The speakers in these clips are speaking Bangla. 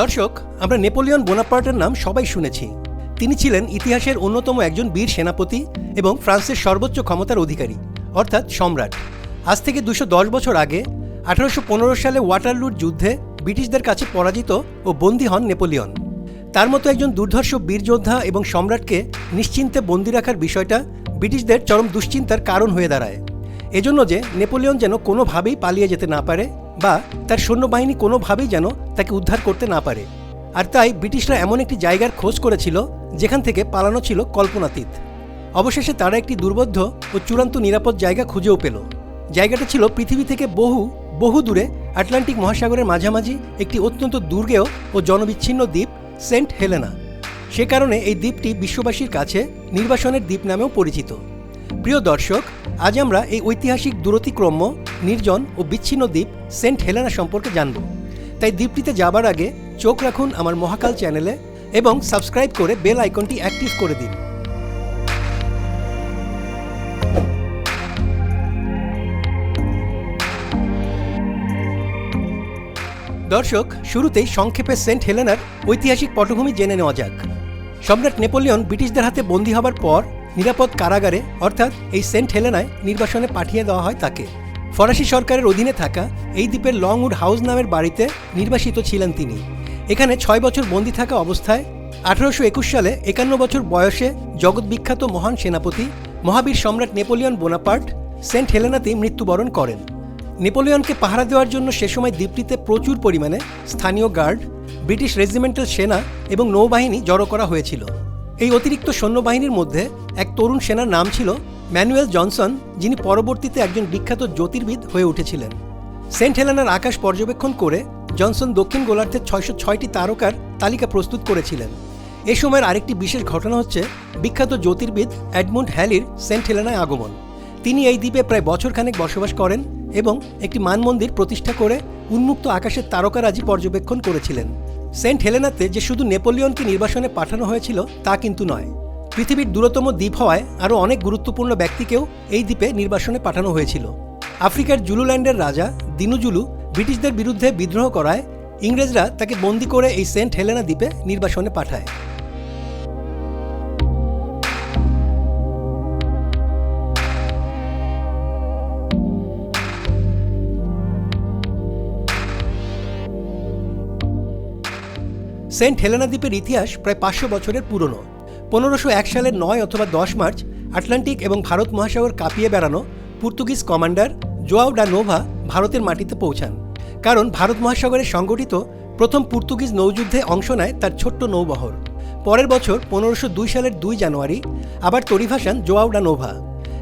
দর্শক, আমরা নেপোলিয়ন বোনাপার্টের নাম সবাই শুনেছি। তিনি ছিলেন ইতিহাসের অন্যতম একজন বীর সেনাপতি এবং ফ্রান্সের সর্বোচ্চ ক্ষমতার অধিকারী, অর্থাৎ সম্রাট। আজ থেকে দুশো বছর আগে, আঠারোশো পনেরো সালে ওয়াটারলুর যুদ্ধে ব্রিটিশদের কাছে পরাজিত ও বন্দী হন নেপোলিয়ন। তার মতো একজন দুর্ধর্ষ বীরযোদ্ধা এবং সম্রাটকে নিশ্চিন্তে বন্দী রাখার বিষয়টা ব্রিটিশদের চরম দুশ্চিন্তার কারণ হয়ে দাঁড়ায়। এজন্য যে নেপোলিয়ন যেন কোনোভাবেই পালিয়ে যেতে না পারে বা তার সৈন্যবাহিনী কোনোভাবেই যেন তাকে উদ্ধার করতে না পারে। আর তাই ব্রিটিশরা এমন একটি জায়গার খোঁজ করেছিল, যেখান থেকে পালানো ছিল কল্পনাতীত। অবশেষে তারা একটি দুর্বোধ্য ও চূড়ান্ত নিরাপদ জায়গা খুঁজেও পেল। জায়গাটা ছিল পৃথিবী থেকে বহু বহু দূরে আটলান্টিক মহাসাগরের মাঝামাঝি একটি অত্যন্ত দুর্গেয় ও জনবিচ্ছিন্ন দ্বীপ সেন্ট হেলেনা। সে কারণে এই দ্বীপটি বিশ্ববাসীর কাছে নির্বাসনের দ্বীপ নামেও পরিচিত। প্রিয় দর্শক, আজ আমরা এই ঐতিহাসিক দূরতিক্রম্য, নির্জন ও বিচ্ছিন্ন দ্বীপ সেন্ট হেলেনা সম্পর্কে জানব। তাই দ্বীপটিতে যাবার আগে চোখ রাখুন আমার মহাকাল চ্যানেলে এবং সাবস্ক্রাইব করে বেল আইকনটি অ্যাক্টিভ করে দিন। দর্শক, শুরুতেই সংক্ষেপে সেন্ট হেলেনার ঐতিহাসিক পটভূমি জেনে নেওয়া যাক। সম্রাট নেপোলিয়ন ব্রিটিশদের হাতে বন্দী হবার পর নিরাপদ কারাগারে, অর্থাৎ এই সেন্ট হেলেনায় নির্বাসনে পাঠিয়ে দেওয়া হয় তাকে। ফরাসি সরকারের অধীনে থাকা এই দ্বীপের লংউড হাউস নামের বাড়িতে নির্বাসিত ছিলেন তিনি। এখানে ছয় বছর বন্দী থাকা অবস্থায় আঠারোশো একুশ সালে একান্ন বছর বয়সে জগৎবিখ্যাত মহান সেনাপতি, মহাবীর সম্রাট নেপোলিয়ন বোনাপার্ট, সেন্ট হেলেনাতেই মৃত্যুবরণ করেন। নেপোলিয়নকে পাহারা দেওয়ার জন্য সে সময় দ্বীপটিতে প্রচুর পরিমাণে স্থানীয় গার্ড, ব্রিটিশ রেজিমেন্টাল সেনা এবং নৌবাহিনী জড়ো করা হয়েছিল। এই অতিরিক্ত সৈন্যবাহিনীর মধ্যে এক তরুণ সেনার নাম ছিল ম্যানুয়েল জনসন, যিনি পরবর্তীতে একজন বিখ্যাত জ্যোতির্বিদ হয়ে উঠেছিলেন। সেন্ট হেলেনার আকাশ পর্যবেক্ষণ করে জনসন দক্ষিণ গোলার্ধের ছয়শো ছয়টি তারকার তালিকা প্রস্তুত করেছিলেন। এ সময়ের আরেকটি বিশেষ ঘটনা হচ্ছে বিখ্যাত জ্যোতির্বিদ অ্যাডমুন্ড হ্যালির সেন্ট হেলেনায় আগমন। তিনি এই দ্বীপে প্রায় বছরখানেক বসবাস করেন এবং একটি মানমন্দির প্রতিষ্ঠা করে উন্মুক্ত আকাশের তারকারাজি পর্যবেক্ষণ করেছিলেন। সেন্ট হেলেনাতে যে শুধু নেপোলিয়নকে নির্বাসনে পাঠানো হয়েছিল, তা কিন্তু নয়। পৃথিবীর দূরতম দ্বীপ হওয়ায় আরও অনেক গুরুত্বপূর্ণ ব্যক্তিকেও এই দ্বীপে নির্বাসনে পাঠানো হয়েছিল। আফ্রিকার জুলুল্যান্ডের রাজা দিনুজুলু ব্রিটিশদের বিরুদ্ধে বিদ্রোহ করায় ইংরেজরা তাকে বন্দি করে এই সেন্ট হেলেনা দ্বীপে নির্বাসনে পাঠায়। সেন্ট হেলেনা দ্বীপের ইতিহাস প্রায় পাঁচশো বছরের পুরনো। পনেরোশো এক সালের নয় অথবা দশ মার্চ আটলান্টিক এবং ভারত মহাসাগর কাঁপিয়ে বেড়ানো Portuguese commander Joao da Nova ভারতের মাটিতে পৌঁছান। কারণ ভারত মহাসাগরে সংগঠিত প্রথম পর্তুগিজ নৌযুদ্ধে অংশ নেয় তার ছোট্ট নৌবহর। পরের বছর পনেরোশো দুই সালের দুই জানুয়ারি আবার তরিভাসান জোয়াও ডা নোভা।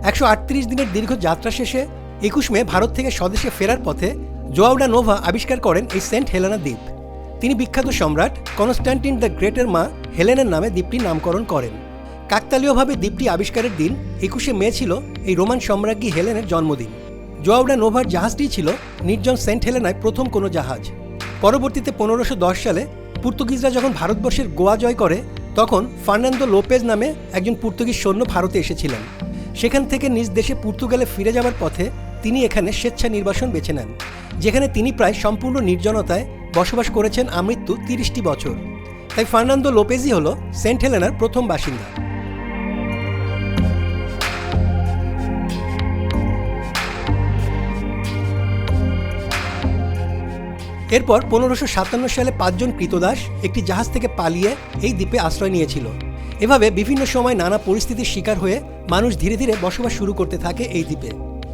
একশো আটত্রিশ দিনের দীর্ঘ যাত্রা শেষে একুশ মে ভারত থেকে স্বদেশে ফেরার পথে জোয়াউডা নোভা আবিষ্কার করেন এই সেন্ট হেলেনা দ্বীপ। তিনি বিখ্যাত সম্রাট কনস্ট্যান্টিন দ্য গ্রেটের মা হেলেনের নামে দ্বীপটির নামকরণ করেন। কাকতালীয়ভাবে দ্বীপটি আবিষ্কারের দিন একুশে মে ছিল এই রোমান সম্রাজ্ঞী হেলেনের জন্মদিন। জোয়াউডা নোভার জাহাজটি ছিল নির্জন সেন্ট হেলেনায় প্রথম কোনো জাহাজ। পরবর্তীতে পনেরোশো সালে পর্তুগিজরা যখন ভারতবর্ষের গোয়া জয় করে, তখন ফার্নান্দো লোপেজ নামে একজন পর্তুগিজ সৈন্য ভারতে এসেছিলেন। সেখান থেকে নিজ দেশে পর্তুগালে ফিরে যাওয়ার পথে তিনি এখানে স্বেচ্ছা নির্বাসন বেছে নেন, যেখানে তিনি প্রায় সম্পূর্ণ নির্জনতায় বসবাস করেছেন আমৃত্যু তিরিশটি বছর। তাই ফার্নান্দো লোপেজই হল সেন্ট হেলেনার প্রথম বাসিন্দা। এরপর পনেরোশো সাতান্ন সালে পাঁচজন কৃতদাস একটি জাহাজ থেকে পালিয়ে এই দ্বীপে আশ্রয় নিয়েছিল। এভাবে বিভিন্ন সময় নানা পরিস্থিতির শিকার হয়ে মানুষ ধীরে ধীরে বসবাস শুরু করতে থাকে এই দ্বীপে।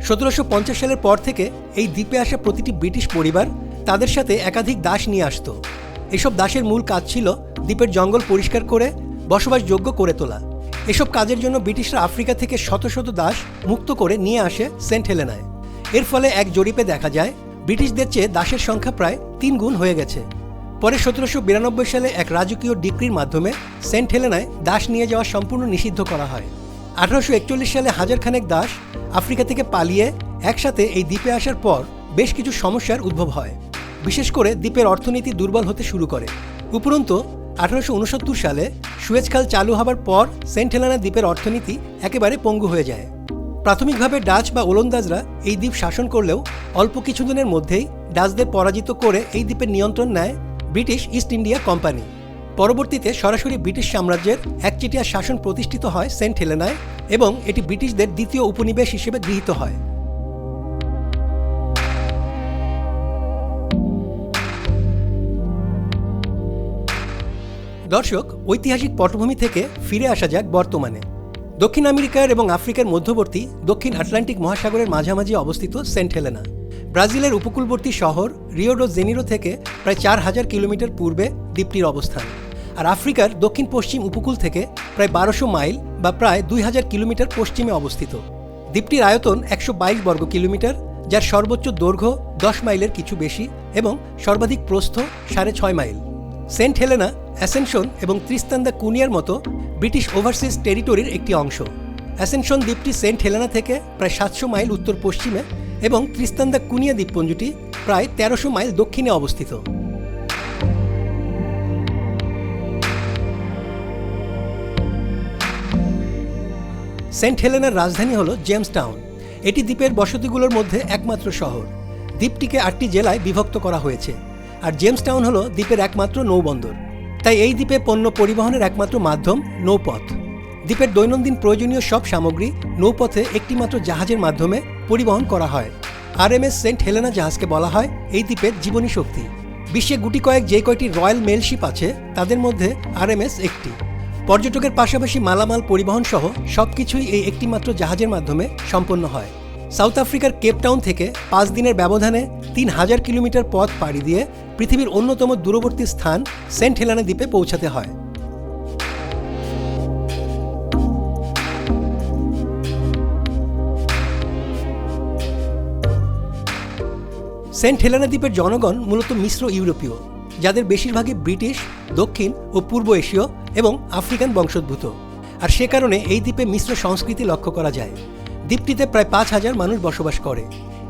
সতেরোশো পঞ্চাশ সালের পর থেকে এই দ্বীপে আসা প্রতিটি ব্রিটিশ পরিবার তাদের সাথে একাধিক দাস নিয়ে আসত। এসব দাসের মূল কাজ ছিল দ্বীপের জঙ্গল পরিষ্কার করে, বসবাসযোগ্য করে তোলা। এসব কাজের জন্য ব্রিটিশরা আফ্রিকা থেকে শত শত দাস মুক্ত করে নিয়ে আসে সেন্ট হেলেনায়। এর ফলে এক জরিপে দেখা যায়, ব্রিটিশদের চেয়ে দাসের সংখ্যা প্রায় তিন গুণ হয়ে গেছে। পরে সতেরোশো বিরানব্বই সালে এক রাজকীয় ডিক্রির মাধ্যমে সেন্ট হেলেনায় দাস নিয়ে যাওয়া সম্পূর্ণ নিষিদ্ধ করা হয়। আঠারোশো একচল্লিশ সালে হাজারখানেক দাস আফ্রিকা থেকে পালিয়ে একসাথে এই দ্বীপে আসার পর বেশ কিছু সমস্যার উদ্ভব হয়। বিশেষ করে দ্বীপের অর্থনীতি দুর্বল হতে শুরু করে। উপরন্তু, আঠারোশো উনসত্তর সালে সুয়েজ খাল চালু হবার পর সেন্ট হেলেনা দ্বীপের অর্থনীতি একেবারে পঙ্গু হয়ে যায়। প্রাথমিকভাবে ডাচ বা ওলন্দাজরা এই দ্বীপ শাসন করলেও অল্প কিছুদিনের মধ্যেই ডাচদের পরাজিত করে এই দ্বীপের নিয়ন্ত্রণ নেয় ব্রিটিশ ইস্ট ইন্ডিয়া কোম্পানি। পরবর্তীতে সরাসরি ব্রিটিশ সাম্রাজ্যের একচেটিয়া শাসন প্রতিষ্ঠিত হয় সেন্ট হেলেনায় এবং এটি ব্রিটিশদের দ্বিতীয় উপনিবেশ হিসেবে গৃহীত হয়। দর্শক, ঐতিহাসিক পটভূমি থেকে ফিরে আসা যাক বর্তমানে। দক্ষিণ আমেরিকার এবং আফ্রিকার মধ্যবর্তী, দক্ষিণ আটলান্টিক মহাসাগরের মাঝামাঝি অবস্থিত সেন্ট হেলেনা। ব্রাজিলের উপকূলবর্তী শহর রিওডো জেনিরো থেকে প্রায় চার হাজার কিলোমিটার পূর্বে দ্বীপটির অবস্থান। আর আফ্রিকার দক্ষিণ পশ্চিম উপকূল থেকে প্রায় বারোশো মাইল বা প্রায় দুই হাজার কিলোমিটার পশ্চিমে অবস্থিত। দ্বীপটির আয়তন একশো বাইশ বর্গ কিলোমিটার, যার সর্বোচ্চ দৈর্ঘ্য দশ মাইলের কিছু বেশি এবং সর্বাধিক প্রস্থ সাড়ে ছয় মাইল। সেন্ট হেলেনা অ্যাসেনশন এবং ত্রিস্তান দ্য কুনিয়ার মতো ব্রিটিশ ওভারসিজ টেরিটরির একটি অংশ। অ্যাসেনশন দ্বীপটি সেন্ট হেলেনা থেকে প্রায় সাতশো মাইল উত্তর পশ্চিমে এবং ত্রিস্তান দ্য কুনিয়া দ্বীপপুঞ্জটি প্রায় তেরোশো মাইল দক্ষিণে অবস্থিত। সেন্ট হেলেনার রাজধানী হল জেমস টাউন এটি দ্বীপের বসতিগুলোর মধ্যে একমাত্র শহর। দ্বীপটিকে আটটি জেলায় বিভক্ত করা হয়েছে। আর জেমস টাউন হল দ্বীপের একমাত্র নৌবন্দর। তাই এই দ্বীপে পণ্য পরিবহনের একমাত্র মাধ্যম নৌপথ। দ্বীপের দৈনন্দিন প্রয়োজনীয় সব সামগ্রী নৌপথে একটিমাত্র জাহাজের মাধ্যমে পরিবহন করা হয়। R M S saint Helena জাহাজকে বলা হয় এই দ্বীপের জীবনী শক্তি। বিশ্বে গুটি কয়েক যে কয়টি রয়্যাল মেলশিপ আছে, তাদের মধ্যে আর এম এস একটি। পর্যটকের পাশাপাশি মালামাল পরিবহন সহ সবকিছুই এই একটিমাত্র জাহাজের মাধ্যমে সম্পন্ন হয়। সাউথ আফ্রিকার কেপটাউন থেকে পাঁচ দিনের ব্যবধানে তিন হাজার কিলোমিটার পথ পাড়ি দিয়ে পৃথিবীর অন্যতম দূরবর্তী স্থান সেন্ট হেলানা দ্বীপে পৌঁছাতে হয়। সেন্ট হেলেনা দ্বীপের জনগণ মূলত মিশ্র ইউরোপীয়, যাদের বেশিরভাগই ব্রিটিশ, দক্ষিণ ও পূর্ব এশীয় এবং আফ্রিকান বংশোদ্ভূত। আর সে কারণে এই দ্বীপে মিশ্র সংস্কৃতি লক্ষ্য করা যায়। দ্বীপটিতে প্রায় পাঁচ হাজার মানুষ বসবাস করে।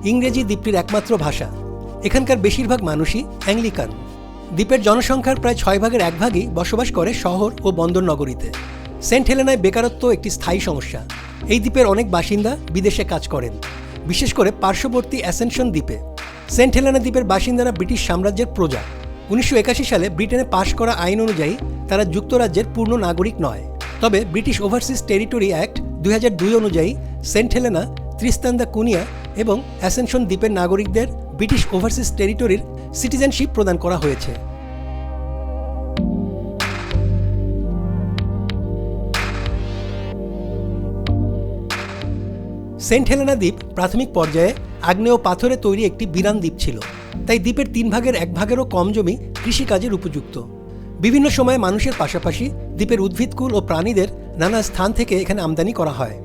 ইংরেজি দ্বীপটির একমাত্র ভাষা। এখানকার বেশিরভাগ মানুষই অ্যাংলিকান। দ্বীপের জনসংখ্যার প্রায় ছয় ভাগের এক ভাগই বসবাস করে শহর ও বন্দর নগরীতে। সেন্ট হেলেনায় বেকারত্ব একটি স্থায়ী সমস্যা। এই দ্বীপের অনেক বাসিন্দা বিদেশে কাজ করেন, বিশেষ করে পার্শ্ববর্তী অ্যাসেনশন দ্বীপে। সেন্ট হেলেনা দ্বীপের বাসিন্দারা ব্রিটিশ সাম্রাজ্যের প্রজা। উনিশশো একাশি সালে ব্রিটেনে পাশ করা আইন অনুযায়ী তারা যুক্তরাজ্যের পূর্ণ নাগরিক নয়। তবে ব্রিটিশ ওভারসিজ টেরিটরি অ্যাক্ট দুই হাজার দুই অনুযায়ী সেন্ট হেলেনা, ত্রিস্তান্দা কুনিয়া এবং অ্যাসেনশন দ্বীপের নাগরিকদের ব্রিটিশ ওভারসিজ টেরিটরির সিটিজেনশিপ প্রদান করা হয়েছে। সেন্ট হেলেনা দ্বীপ প্রাথমিক পর্যায়ে আগ্নেয় পাথরে তৈরি একটি বিরান দ্বীপ ছিল। তাই দ্বীপের তিন ভাগের এক ভাগেরও কম জমি কৃষিকাজের উপযুক্ত। বিভিন্ন সময়ে মানুষের পাশাপাশি দ্বীপের উদ্ভিদকুল ও প্রাণীদের নানা স্থান থেকে এখানে আমদানি করা হয়।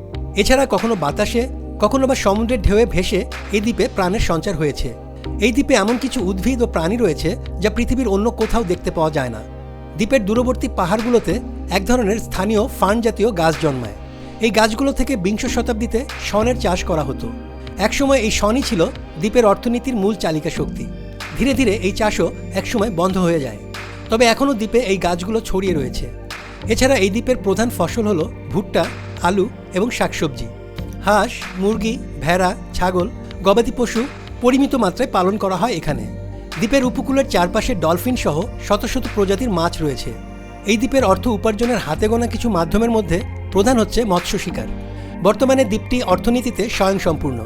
এছাড়া কখনো বাতাসে, কখনো বা সমুদ্রের ঢেউয়ে ভেসে এই দ্বীপে প্রাণের সঞ্চার হয়েছে। এই দ্বীপে এমন কিছু উদ্ভিদ ও প্রাণী রয়েছে যা পৃথিবীর অন্য কোথাও দেখতে পাওয়া যায় না। দ্বীপের দূরবর্তী পাহাড়গুলোতে এক ধরনের স্থানীয় ফার্ন জাতীয় গাছ জন্মায়। এই গাছগুলো থেকে বিংশ শতাব্দীতে শনের চাষ করা হতো। একসময় এই শনই ছিল দ্বীপের অর্থনীতির মূল চালিকা শক্তি। ধীরে ধীরে এই চাষও একসময় বন্ধ হয়ে যায়। তবে এখনও দ্বীপে এই গাছগুলো ছড়িয়ে রয়েছে। এছাড়া এই দ্বীপের প্রধান ফসল হলো ভুট্টা, আলু এবং শাকসবজি। হাঁস, মুরগি, ভেড়া, ছাগল, গবাদি পশু পরিমিত মাত্রায় পালন করা হয় এখানে। দ্বীপের উপকূলের চারপাশে ডলফিন সহ শত শত প্রজাতির মাছ রয়েছে। এই দ্বীপের অর্থ উপার্জনের হাতে গোনা কিছু মাধ্যমের মধ্যে প্রধান হচ্ছে মৎস্য শিকার। বর্তমানে দ্বীপটি অর্থনীতিতে স্বয়ংসম্পূর্ণ।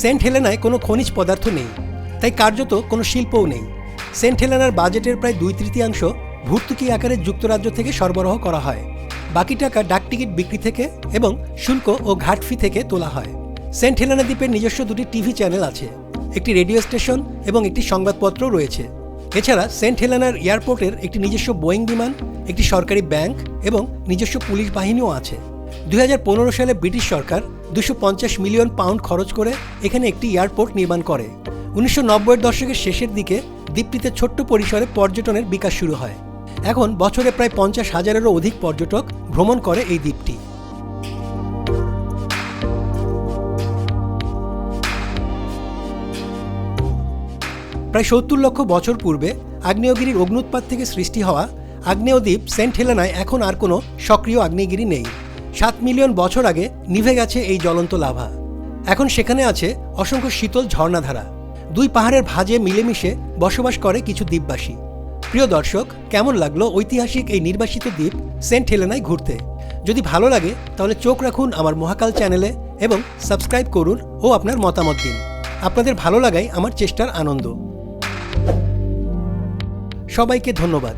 সেন্ট হেলেনায় কোনো খনিজ পদার্থ নেই, তাই কার্যত কোনো শিল্পও নেই। সেন্ট হেলেনার বাজেটের প্রায় দুই তৃতীয়াংশ ভর্তুকি আকারে যুক্তরাজ্য থেকে সরবরাহ করা হয়। বাকি টাকা ডাকটিকিট বিক্রি থেকে এবং শুল্ক ও ঘাট ফি থেকে তোলা হয়। সেন্ট হেলেনা দ্বীপের নিজস্ব দুটি টিভি চ্যানেল আছে, একটি রেডিও স্টেশন এবং একটি সংবাদপত্রও রয়েছে। এছাড়া সেন্ট হেলেনার এয়ারপোর্টের একটি নিজস্ব বোয়িং বিমান, একটি সরকারি ব্যাংক এবং নিজস্ব পুলিশ বাহিনীও আছে। দুই হাজার পনেরো সালে ব্রিটিশ সরকার দুশো মিলিয়ন পাউন্ড খরচ করে এখানে একটি এয়ারপোর্ট নির্মাণ করে। উনিশশো দশকের শেষের দিকে দ্বীপটিতে ছোট্ট পরিসরে পর্যটনের বিকাশ শুরু হয়। এখন বছরে প্রায় পঞ্চাশ হাজারেরও অধিক পর্যটক ভ্রমণ করে এই দ্বীপটি। প্রায় সত্তর লক্ষ বছর পূর্বে আগ্নেয়গিরির অগ্নুৎপাত থেকে সৃষ্টি হওয়া আগ্নেয়দ্বীপ সেন্ট হেলেনায় এখন আর কোনো সক্রিয় আগ্নেয়গিরি নেই। সাত মিলিয়ন বছর আগে নিভে গেছে এই জ্বলন্ত লাভা। এখন সেখানে আছে অসংখ্য শীতল ঝর্ণাধারা। দুই পাহাড়ের ভাঁজে মিলেমিশে বসবাস করে কিছু দ্বীপবাসী। প্রিয় দর্শক, কেমন লাগল ঐতিহাসিক এই নির্বাসিত দ্বীপ সেন্ট হেলেনায় ঘুরতে? যদি ভালো লাগে, তাহলে চোখ রাখুন আমার মহাকাল চ্যানেলে এবং সাবস্ক্রাইব করুন ও আপনার মতামত দিন। আপনাদের ভালো লাগাই আমার চেষ্টার আনন্দ। সবাইকে ধন্যবাদ।